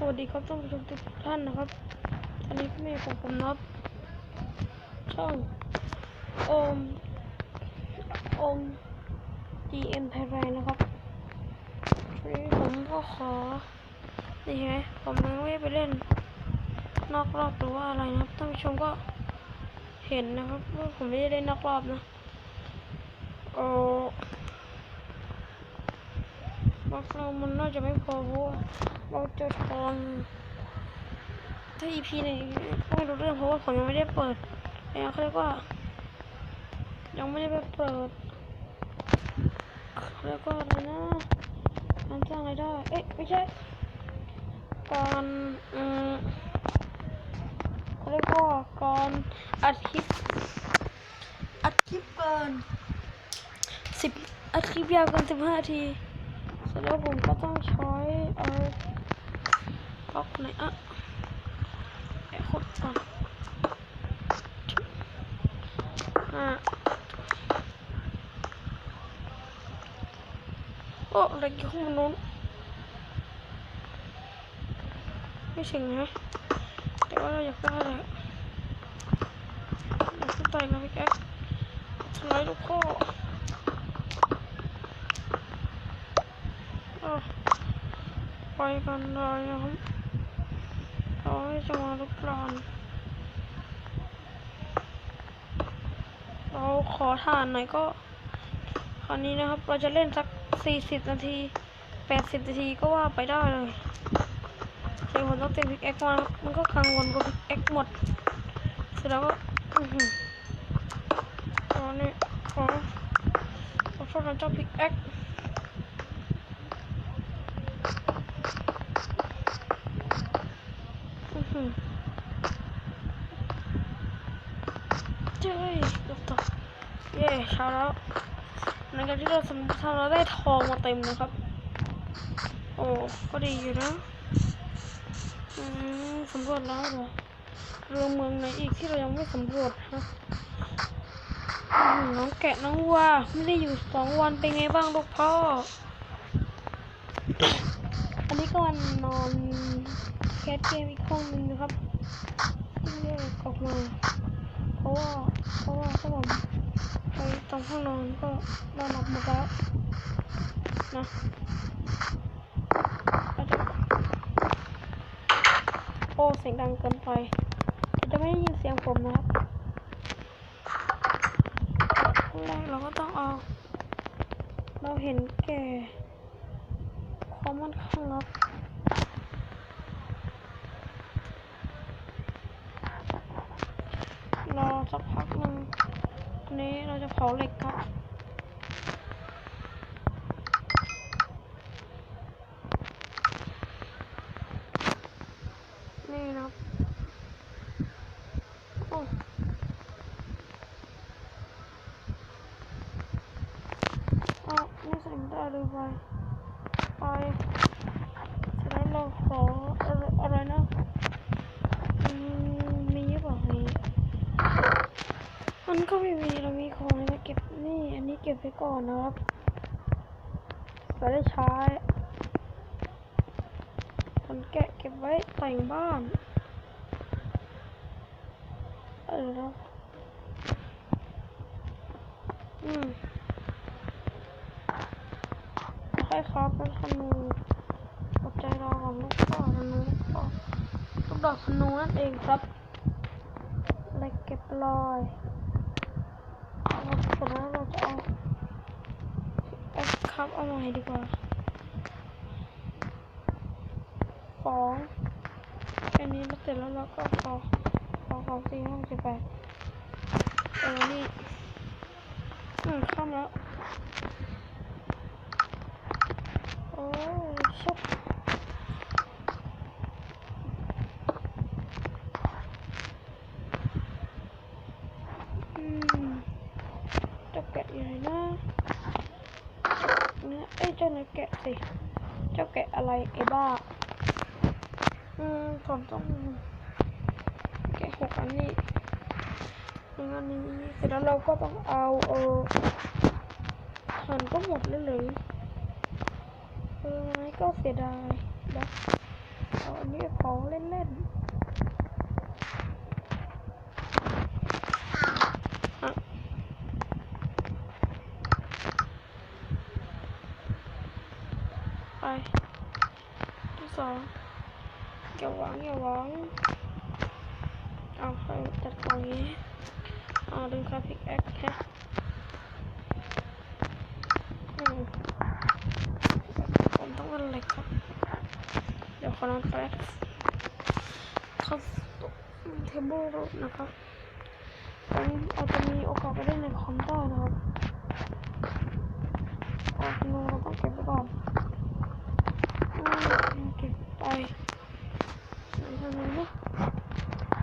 สวัสดีครับท่านผู้ชมทุกท่านนะครับตอนนี้ก็มีผมผมนับ ช่องโอมโอม GM Thailand นะครับวันนี้ผมก็ขอ นี่เห็นไหมผมยังไม่ไปเล่น นอกรอบหรือว่าอะไรนะครับท่านผู้ชมก็เห็นนะครับว่าผมไม่ได้เล่นนอกรอบนะเออบัฟเรามันน่าจะไม่พอเพราะว่า เราจะทอนถ้า EP ไหนไม่รู้เรื่องเพราะว่าผมยังไม่ได้เปิดไอ้เขาเรียกว่า ยังไม่ได้ไปเปิดเขาเรียกว่าอะไรนะการสร้างรายได้ เอ๊ะไม่ใช่ การอืมเขาเรียกว่าการอัดคลิปอัดคลิปเกินสิบอัดคลิปยาวเกินสิบห้าที เสร็จแล้วผมก็ต้องใช้เอา บล็อกไหนอะไอ้คนก่อนอะโอ้อะไรอยู่ข้างบนนู้นไม่ถึงนะแต่ว่าเราอยากได้แหละอยากขึ้นไปนะพี่แก๊กทำร้ายลูกพ่อไปกันเลยนะครับ เราจะมาลุกลานเราขอทานหน่อยก็คราวนี้นะครับ เราจะเล่นสักสี่สิบนาทีแปดสิบนาทีก็ว่าไปได้เลยเดี๋ยวผมต้องเต็มพิกแอคมานะครับมันก็กังวลกับพิกแอคหมด เสร็จแล้วก็อือหือตอนนี้ขอขอโทษนะเจ้าพิกแอคอือหือเจ้ยเกือบตกเย่เช้าแล้วหลังจาก ที่เราสำทำเราได้ทองมาเต็มนะครับ โอ้ก็ดีอยู่นะอืมสำรวจแล้วเหรอเรือเมืองไหนอีกที่เรายังไม่สำรวจฮะน้องแกะน้องวัวไม่ได้อยู่สองวันเป็นไงบ้างลูกพ่อ อันนี้ก็วันนอนแคสเกมอีกห้องหนึ่งนะครับที่แยกออกมา เพราะว่าเพราะว่าถ้าผม ตรงห้องนอนก็นอนหลับหมดแล้วนะโอ้เสียงดังเกินไปจะไม่ได้ยินเสียงผมนะครับขั้แรกเราก็ต้องเอา เราเห็นแก่ความมั่นคงครับรอสักพักหนึ่ง นี้เราจะเผาเหล็กครับ นี่นะครับโอ้อะนี่เสร็จได้เลยไปไปเสร็จแล้วเราขออะไรอะไรนะอืมมีหรือเปล่ามี มันก็ไม่มีเรามีของอะไรมาเก็บนี่อันนี้เก็บไว้ก่อนนะครับจะได้ใช้คนแกะเก็บไว้แต่งบ้านเออแล้วอืมค่อยครับเป็นธนูตกใจรอของลูกพ่อธนูลูกพ่อลูกดอกธนูนั่นเองครับอะไรเก็บลอยเราเสร็จแล้วเราจะเอาแอ ครับ เอาใหม่ดีกว่าฟองแค่นี้มาเสร็จแล้วเราก็ฟอฟองสามสี่ห้าสิบแปดเออนี่อืมข้ามแล้ว โอ้ชุบอืมเจ้าแกะอยู่ไหนนะเนี่ยเอ้ยเจ้าเนื้อแกะสิ เจ้าแกะอะไรไอ้บ้า อืม ผมต้องแกะหกอันนี้หนึ่งอันนี้เสร็จแล้วเราก็ต้องเอาเออหันก็หมดเลยเลยเออไม้ก็เสียดายนะเอาอันนี้ขอเล่นเล่นๆไปที่สอง อย่าหวังอย่าหวังเอาไปจัดกล่องนี้เอาดึงคาพิกแอคแค่ผมต้องเป็นเหล็กครับ เดี๋ยวขอนอนแป๊บครับเทเบิลนะครับตอนนี้อาจจะมีโอกาสไปเล่นในคอมได้นะครับโอ้โนเราต้องเก็บไปก่อนอืมเก็บไป นี่ทำไมเนี่ย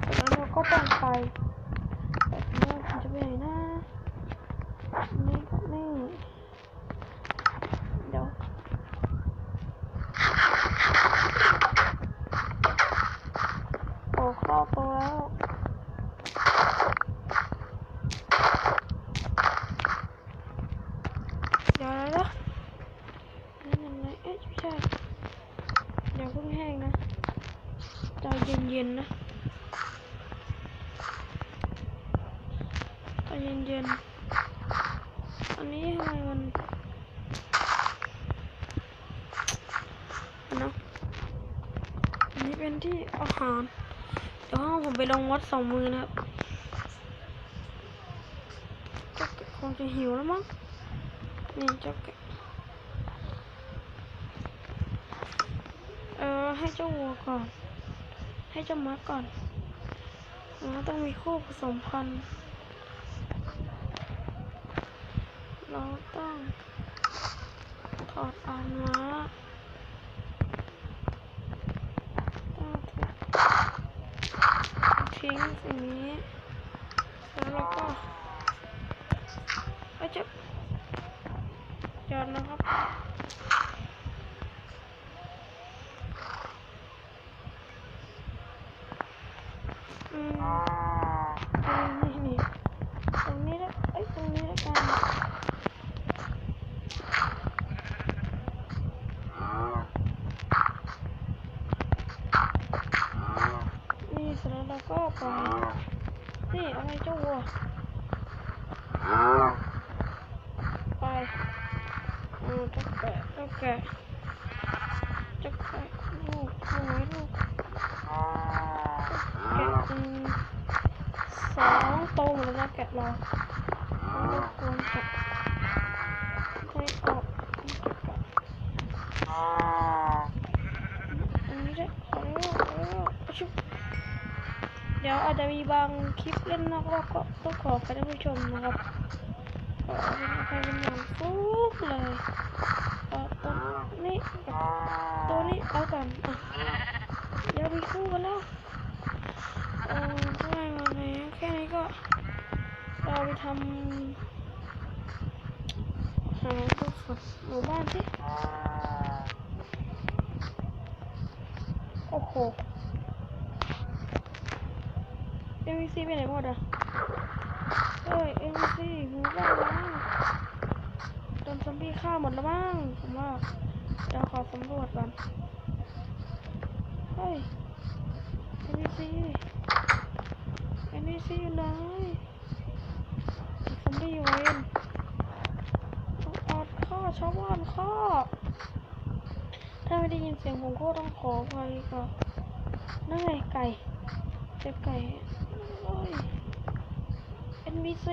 เสร็จแล้วเราก็ต้องไปแบบนี้จะไปไหนนะนี่นี่เดี๋ยว โอ้เข้าตัวแล้วเดี๋ยวอะไรนะนั่นยังไงเอ๊ะไม่ใช่เดี๋ยวเพิ่งแห้งนะใจเย็นๆนะใจเย็นๆอันนี้ทำไมมันอันนะอันนี้ เป็นที่อาหารเดี๋ยวผมไปลงวัดสองมือนะครับเจ้าแกคงจะหิวแล้วมั้งนี่เจ้าแกเออให้เจ้าวัวก่อน ให้เจ้าม้าก่อนม้าต้องมีคู่ผสมพันธุ์เราต้องถอดอานม้าต้องถูก ทิ้งสิ่งนี้ แล้วเราก็ไปจะจอดนะครับอืมเออนี่นี่ตรงนี้แล้วเอ้ยตรงนี้แล้วกันนี่เสร็จแล้วเราก็ไป นี่อะไรเจ้าวัว ไปอืมเจ้าแกะเจ้าแกะเจ้าแกะลูกสวยลูกแกะอืมสองโตหมดแล้วนะแกะเราไม่ควรแกะไม่ออกแกะอันนี้ได้ขอแล้วขอแล้วชุบ เดี๋ยวอาจจะมีบางคลิปเล่นนอกรอบก็ต้องขอไปท่านผู้ชมนะครับขอเป็นใครเป็นอย่างฟุกเลยเอ่อตัวนี้กับตัวนี้เอาก่อนอะเดี๋ยวมีคู่กันแล้วเออได้มาแล้วแค่นี้ก็เราไปทำหาตัวฝึกหมู่บ้านสิ โอ้โห MVC ไปไหนหมดอะเอ้ย MVC หมูบ้านแล้วโดนซอมบี้ฆ่าหมดแล้วมั้งผมว่าเดี๋ยวขอสำรวจก่อนเฮ้ย MVC MVC อยู่ไหนซอมบี้อยู่เวนต้องอดข้อชาวบ้านข้อ ถ้าไม่ได้ยินเสียงผมก็ต้องขออภัยก่อนนั่นไงไก่เจ็บไก่โอ้ย NBC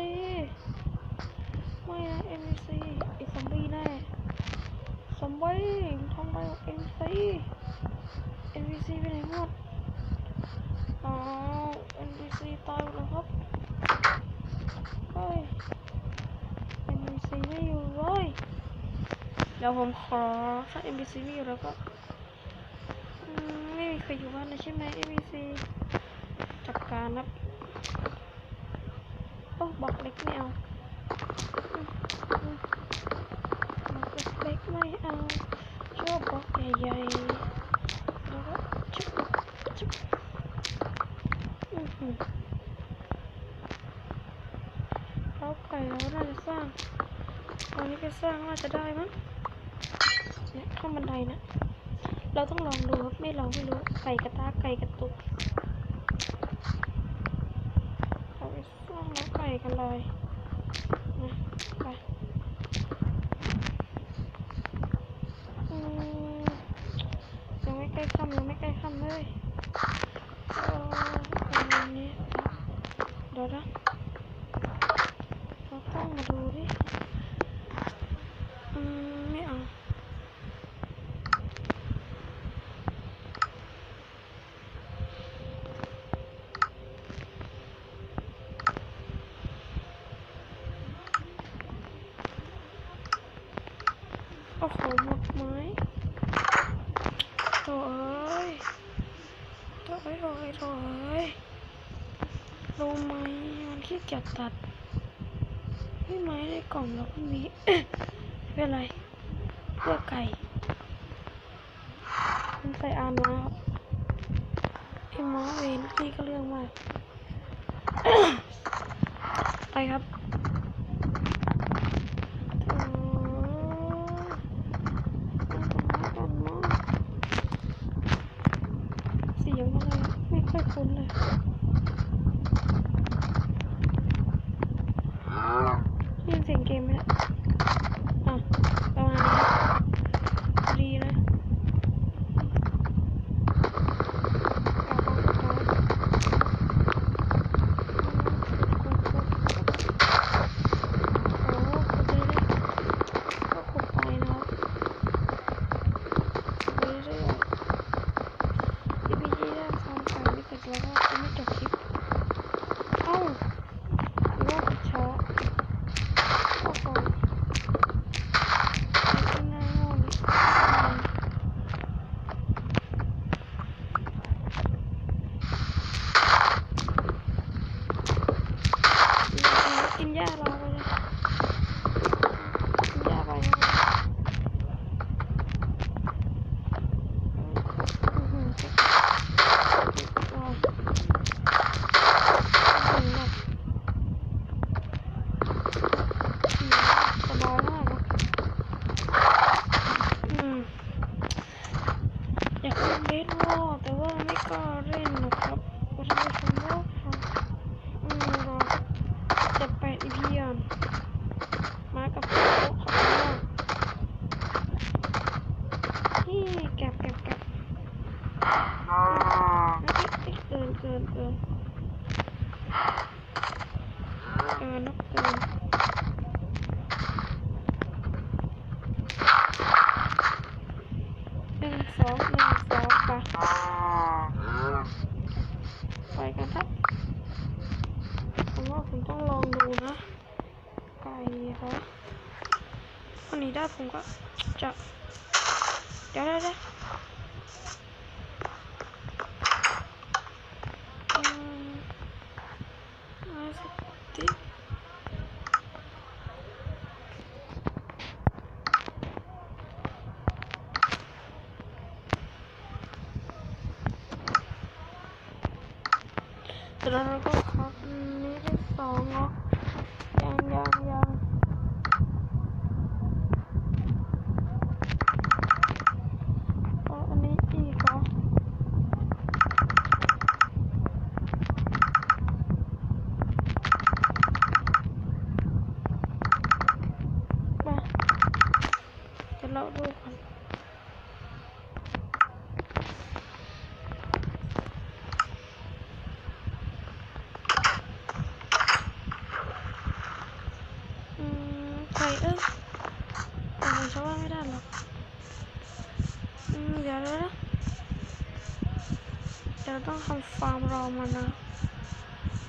ไม่นะ NBC ไอซอมบี้แน่ซอมบี้ทำอะไรกับ NBC NBC ไปไหนหมดอ๋อ NBC ตายหมดแล้วครับเฮ้ย NBC ไม่อยู่เลยเดี๋ยวผมขอถ้า NBC ไม่อยู่แล้วก็ไม่มีใครอยู่บ้านเลยใช่ไหม NBC จัดการนะโอ้บอกเล็กไม่เอาบอกเล็กไม่เอาชอบบอกใหญ่ๆแล้วก็ชุบชุบอือหือเขาไก่เราน่าจะสร้างตอนนี้ไปสร้างน่าจะได้มั้งเนี่ย ข้างบันไดนะ เราต้องลองดูครับไม่ลองไม่รู้ไก่กระตาไก่กระตุกเราไปซ่องแล้วไก่กันเลยนะไปยังไม่ใกล้ค่ำยังไม่ใกล้ค่ำเลยเอออันนี้เดี๋ยวนะเราต้องมาดูดิอืมไม่เอา โอ้โหหมดไม้โถ่เอ้ยโถ่เอ้ยโถ่เอ้ยโถ่เอ้ยรู้ไหมมัน ขี้เกียจตัดไม่ไม้ในกล่องเราก็มีไม่เป็นไร เพื่อไก่มันใส่อามาครับไอ้หมอเวนพี่ก็เรื่องมาก ไปครับ อันนี้ได้ผมก็จะ เดี๋ยวเดี๋ยวเดี๋ยวอืมมาสติกแล้วเราก็ครับอันนี้ได้สองเนาะยังยังยังเอาอันนี้อีกเหรอมาเดี๋ยวเราดูกันอืมไข่เอ้ยแต่ผมชอบว่าไม่ได้หรอกอืมเดี๋ยวนะ เดี๋ยวต้องทำฟาร์มรอมันนะ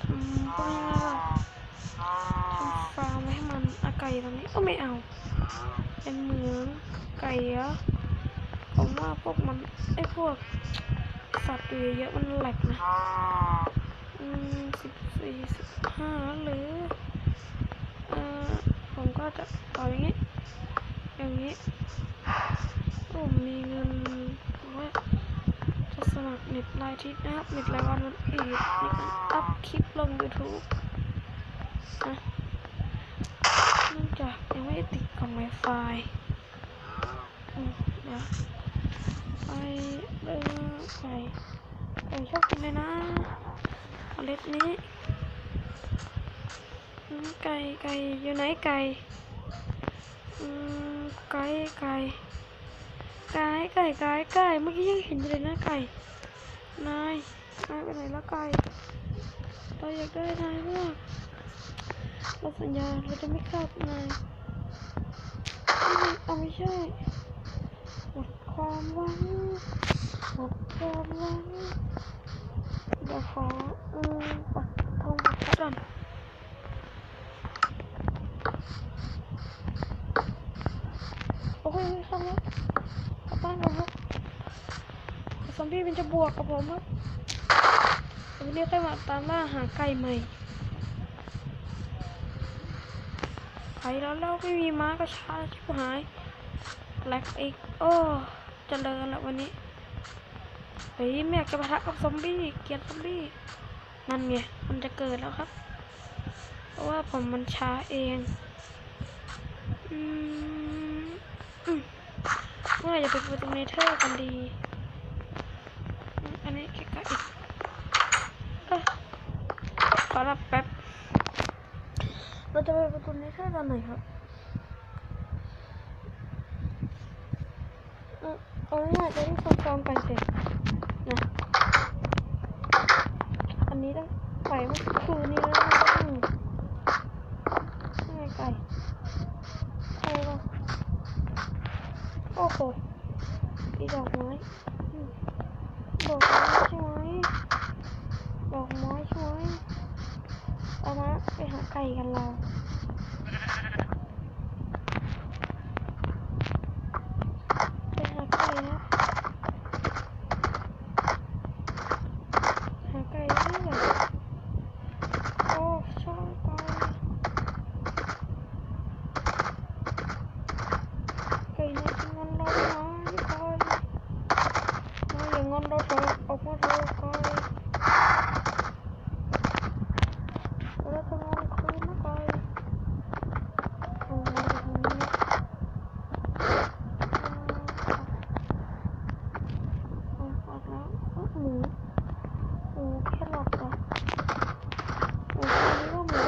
ทำพวกนี้นะทำฟาร์มให้มันอาไก่ตรงนี้ก็ไม่เอา เป็นเหมืองไก่เหรอะผมว่าพวกมันไอ้พวกสัตว์เยอะมันแหลกนะอืมสิบสี่สิบห้าหรือเอ่อผมก็จะต่ออย่างนี้ อย่างนี้ผมมีเงินว่า สมัครเน็ตรายทิตย์นะครับเน็ตรายวันวันอื่นในการอัพคลิปลง YouTube นะเนื่องจากยังไม่ติดกล่อง Wi-Fi อืมเดี๋ยวไปเดินไก่ไก่ชอบกินเลยนะเล็ดนี้ไก่ไก่อยู่ไหนไก่อืมไก่ไก่ ไก่ไก่ไก่ไก่เมื่อกี้ยังเห็นเลยนะไก่ นายนายไปไหนแล้วไก่เราอยากได้นายมากเราสัญญาเราจะไม่ฆ่านายไม่เอาไม่ใช่หมดความหวังหมดความหวังเดี๋ยวขอเออปักทองปักก่อนโอ้ยเข้าแล้วกลับบ้านก่อนครับซ อมบี้มันจะบวกกับผมครับวันนี้ค่อยมาตามล่าหาไก่ใหม่ไปแล้วเราไม่มีม้าก็ช้าชิบหายแหลกอีก โอ้เจริญแล้ววันนี้เฮ้ยไม่กจะปะทะกับซอมบี้เกียดซอมบี้นั่นไงมันจะเกิดแล้วครับ เพราะว่าผมมันช้าเองอืมอืมเมื่อไหร่จะไปประตูเนเธอร์กันดีอืมอันนี้แค่กะอีกเอ้ย ขอรับแป๊บ เราจะไปประตูนเธอร์ตอนไหนครับอืมเอาง่ายๆจะได้ซ้อมๆกันเสร็จนะอันนี้ต้องไปเมื่อคืนนี้แล้วนะอืมนี่ไงไก่ไก่ปะโอ้โหมีดอกไม้ อืมดอกไม้ใช่ไหมดอกไม้ใช่ไหมเอามาไปหาไก่กันเราไปหาไก่นะหาไก่นี่เหรอโอ้ชอบไก่ ไก่ในที่งอนเราไหมไก่มาอย่างงอนเราเถอะออกมาเถอะไก่เราจะงอนคืนนะไก่เอามาทางนี้เอาเอาแล้วเอาหมูหมูแครอทเหรอหมูตัวนี้ว่าหมู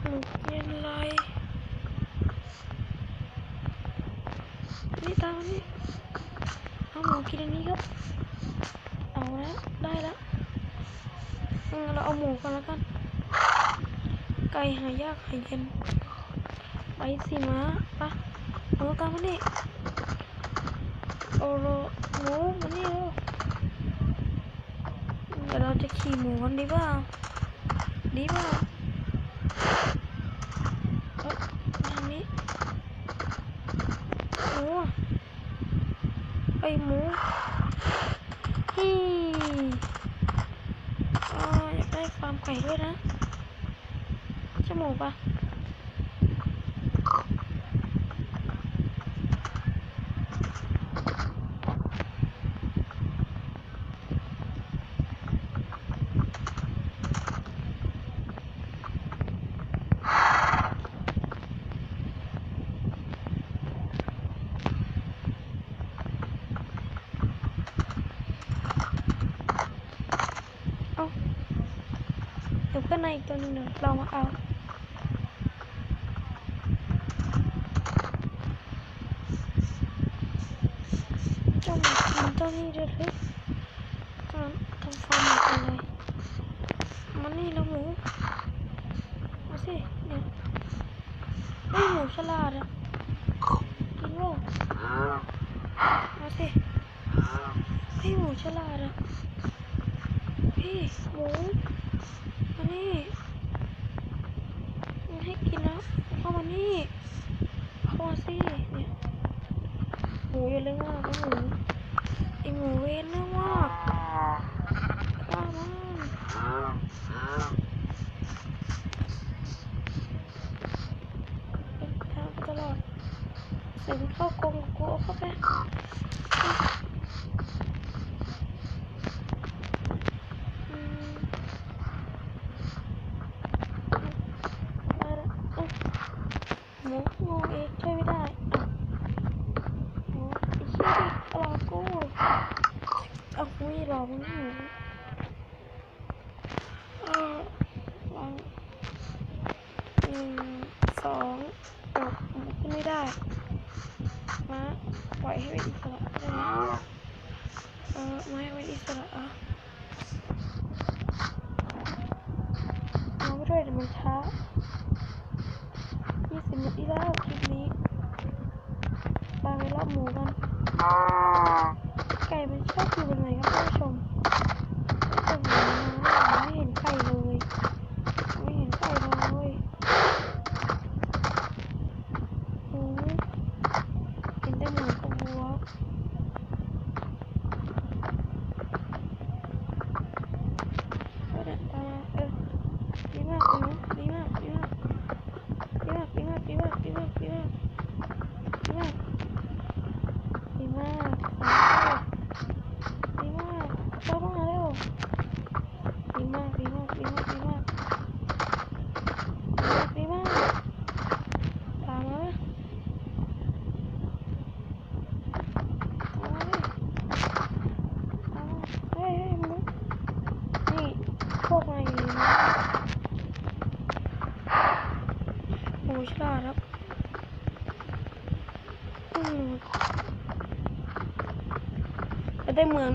หมูเย็นไรนี่ตามมานี่เอาหมูกินอันนี้ครับ เอาแล้วได้แล้วอืมเราเอาหมูกันแล้วกัน ไก่หายากหาย เย็นไปสิมาปะเอาตามมานี่โอโรหมูมานี่เร็วเดี๋ยวเราจะขี่หมูกันดีเปล่าดีเปล่า เอ้ยทางนี้หมูอะไอหมูฮี่อ่าอยากได้ฟาร์มไก่ด้วยนะใช่หมูปะเอาเดี๋ยวเพื่อน ในอีกตัวนึงเดี๋ยวเรามาเอาเจ้าหมูกินเจ้านี่เดี๋ยถอะทำทำฟาร์มหมูกันเลยมานี่แล้วหมู มาสิเนี่ยไอยหมูฉลาดอะกินโลกมาสิไอยหมูฉลาดอะพี่หมูมานี่มันให้กินแล้วเข้า มานี่เข้ามาสิเนี่ยหมูอย่าเรื่องมากนะหมูไอหมูเวนนะมากข้ามันเป็นทางตลอดเสียงเข้ากรงกูเอาเข้าไปอืม มูงงเองช่วยไม่ได้อะโอ้ไอ้เชี่ยดิรอกูเอากูไม่รอมึงหนูเออวางหนึ่ง สองตกขึ้นไม่ได้ มาปล่อยให้เป็นอิสระได้ไหมเออไม่ให้เป็นอิสระอะเอาไปด้วยเดี๋ยวมันช้ายี่สิบนาทีแล้วคลิปนี้ตามไปรอบหมูกันไก่มันชอบอยู่บนไหนครับท่านผู้ชม 嗯。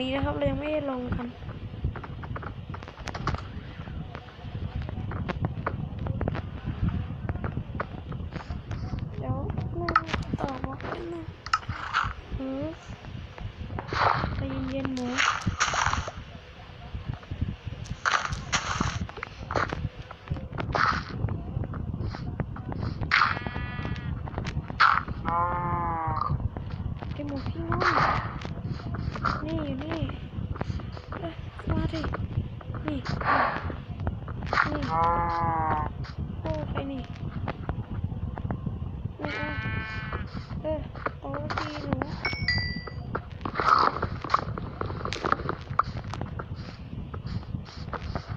นี้นะครับเรายังไม่ได้ลงกัน เดี๋ยวนึงต่อบอกนิดนึงหืมใจเย็นๆหมูไอหมูพี่น้องนี่อยู่นี่เอ้ยมาดินี่นี่นี่โอ้ใครนี่นี่อะเออโตทีหนูอืม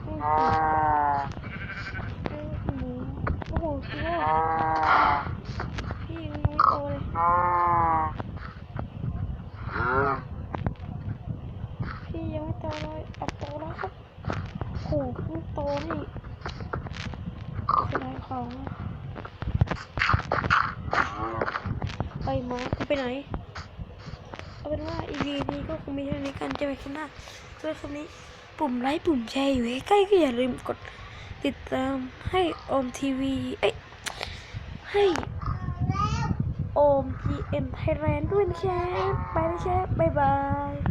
เออหมู โอ้โหพี่ว่าพี่ยังไม่โตเลยพี่ยังไม่โตเลยอับโตแล้วครับโหเพิ่งโตนี่เสียดายของไปมากูไปไหนเอาเป็นว่า EP นี้ก็คงมีเท่านี้กันเจอกันคลิปหน้าสำหรับคลิปนี้ ปุ่มไลค์ปุ่มแชร์อยู่ใกล้ก็อย่าลืมกดติดตามให้โอมทีวีเอ้ยให้โอม GM Thailand ด้วยนะครับไปแล้วครับบ๊ายบาย